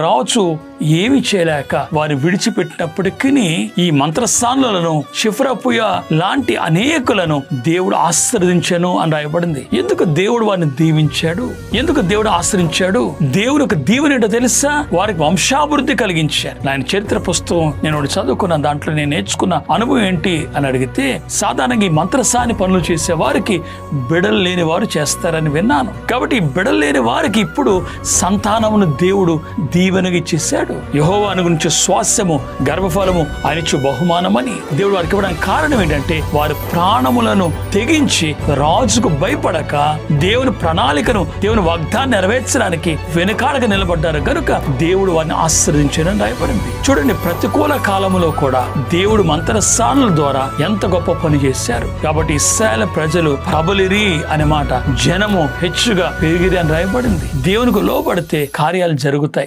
రాజు ఏమి చేయలేక వారిని విడిచిపెట్టినప్పటికీ ఈ మంత్రస్థానులను షిఫ్రపుయ లాంటి అనేకులను దేవుడు ఆశ్రదించాను అని రాయబడింది. ఎందుకు దేవుడు వారిని దీవించాడు? ఎందుకు దేవుడు ఆశ్రయించాడు దేవుడు ఒక దీవెన ఏంటో తెలుసా? వారికి వంశాభివృద్ధి కలిగించారు. ఆయన చరిత్ర పుస్తకం నేను ఒకటి చదువుకున్న దాంట్లో నేను నేర్చుకున్న అనుభవం ఏంటి అని అడిగితే సాధారణంగా ఈ మంత్రసాని పనులు చేసే వారికి బిడలు లేని వారు చేస్తారని విన్నాను. కాబట్టి ఈ బిడలు లేని వారికి ఇప్పుడు సంతానమును దేవుడు దీవెనగా ఇచ్చేసాడు యహోవా అనుగురించి స్వాస్యము గర్భఫలము ఆయన ఇచ్చు బహుమానమని దేవుడు వారికి ఇవ్వడానికి కారణం ఏంటంటే వారు ప్రాణములను తెగించి రాజుకు భయపడక దేవుని ప్రణాళికను దేవుని వాగ్దాన్ని నెరవేర్చడానికి వెనుకాడక నిలబడ్డారు. కనుక దేవుడు వారిని ఆశ్రదించారని రాయబడింది. చూడండి ప్రతికూల కాలంలో కూడా దేవుడు మంత్రస్థానుల ద్వారా ఎంత గొప్ప పని చేశారు. కాబట్టి ఇస్రాయల్ ప్రజలు ప్రబలిరి అనే మాట జనము హెచ్చుగా పెరిగిరి అని రాయబడింది. దేవునికి లోబడితే కార్యాలు జరుగుతాయి.